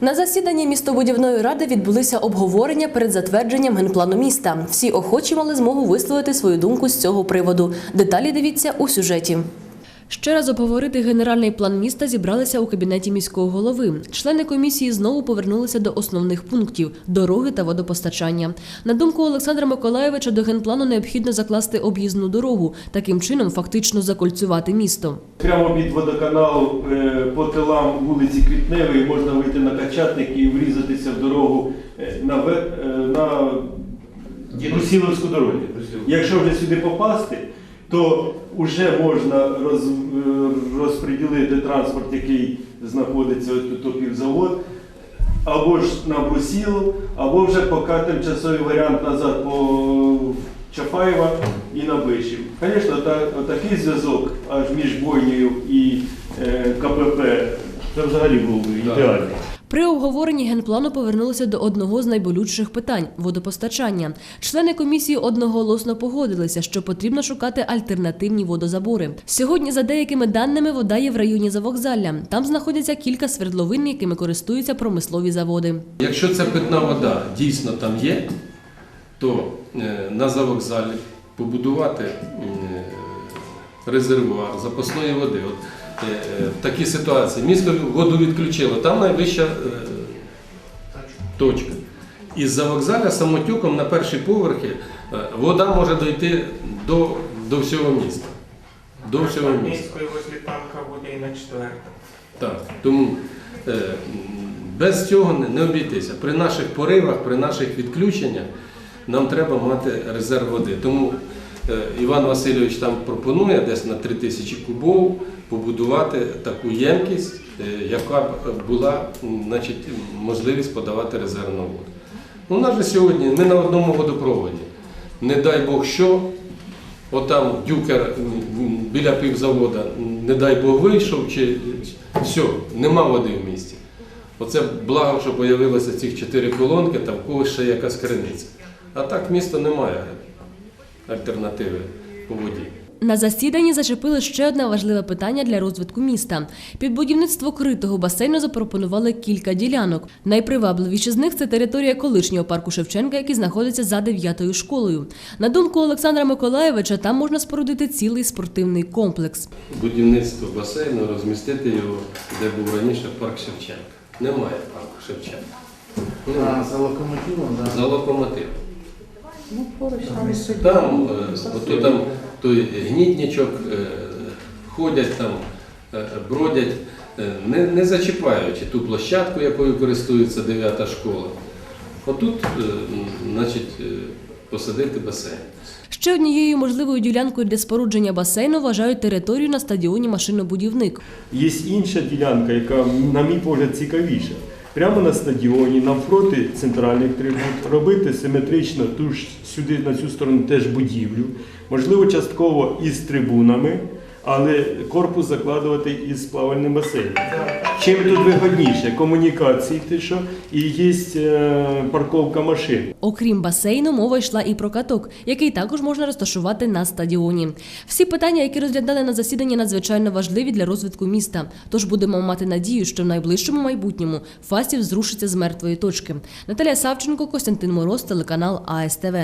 На засіданні містобудівної ради відбулися обговорення перед затвердженням генплану міста. Всі охочі мали змогу висловити свою думку з цього приводу. Деталі дивіться у сюжеті. Ще раз обговорити генеральний план міста зібралися у кабінеті міського голови. Члени комісії знову повернулися до основних пунктів дороги та водопостачання. На думку Олександра Миколаєвича, до генплану необхідно закласти об'їзну дорогу, таким чином фактично закольцювати місто. Прямо від водоканалу е, по тилам вулиці Квітневої можна вийти на Качатник і врізатися в дорогу е, на, е, на Брусіловську дорогу. Якщо вже сюди попасти, то вже можна роз, е, розподілити транспорт, який знаходиться тут опівзавод, або ж на Брусілов, або вже поки тимчасовий варіант назад по Чапаєва і на Бишів. Звісно, та, такий зв'язок аж між бойнею і е, КПП, це взагалі був би ідеальний. При обговоренні генплану повернулися до одного з найболючіших питань водопостачання. Члени комісії одноголосно погодилися, що потрібно шукати альтернативні водозабори. Сьогодні, за деякими даними, вода є в районі завокзалля. Там знаходяться кілька свердловин, якими користуються промислові заводи. Якщо ця питна вода дійсно там є, то е, на завокзалі побудувати е, резервуар запасної води. От, е, е, в такій ситуації місто воду відключило, там найвища е, точка. Із завокзаля самотюком на перші поверхи е, вода може дойти до, до всього міста. До всього міста. Возле танка буде і на четвертому. Так, тому е, без цього не, не обійтися. При наших поривах, при наших відключеннях нам треба мати резерв води. Тому Іван Васильович там пропонує десь на 3 тисячі кубов побудувати таку ємкість, е, яка б була значить, можливість подавати резервну воду. Ну, у нас же сьогодні ми на одному водопроводі. Не дай Бог що, отам дюкер біля півзавода, не дай Бог вийшов, чи все, нема води в місті. Оце благо, що з'явилося цих чотири колонки, там когось ще якась криниця. А так місто не має альтернативи по воді. На засіданні зачепили ще одне важливе питання для розвитку міста. Під будівництво критого басейну запропонували кілька ділянок. Найпривабливіші з них це територія колишнього парку Шевченка, який знаходиться за дев'ятою школою. На думку Олександра Миколаєвича, там можна спорудити цілий спортивний комплекс. Будівництво басейну, розмістити його, де був раніше парк Шевченка. Немає парку Шевченка. А, за локомотивом, да. За локомотив. Ну, поруч там і сидять. Там, е, ото там той гнітничок, е, ходять там, е, бродять, е, не, не зачіпаючи ту площадку, якою користується 9 школа. Отут, е, значить, е, посадити басейн. Ще однією можливою ділянкою для спорудження басейну вважають територію на стадіоні машинобудівник. Є інша ділянка, яка, на мій погляд, цікавіша. Прямо на стадіоні, навпроти центральних трибун, робити симетрично ту ж сюди, на цю сторону теж будівлю. Можливо, частково із трибунами, але корпус закладувати із плавальним басейном. Чим тут вигодніше? Комунікації, те, що, і є е, парковка машин. Окрім басейну, мова йшла і про каток, який також можна розташувати на стадіоні. Всі питання, які розглядали на засіданні, надзвичайно важливі для розвитку міста. Тож будемо мати надію, що в найближчому майбутньому Фастів зрушиться з мертвої точки. Наталія Савченко, Костянтин Мороз, телеканал АСТВ.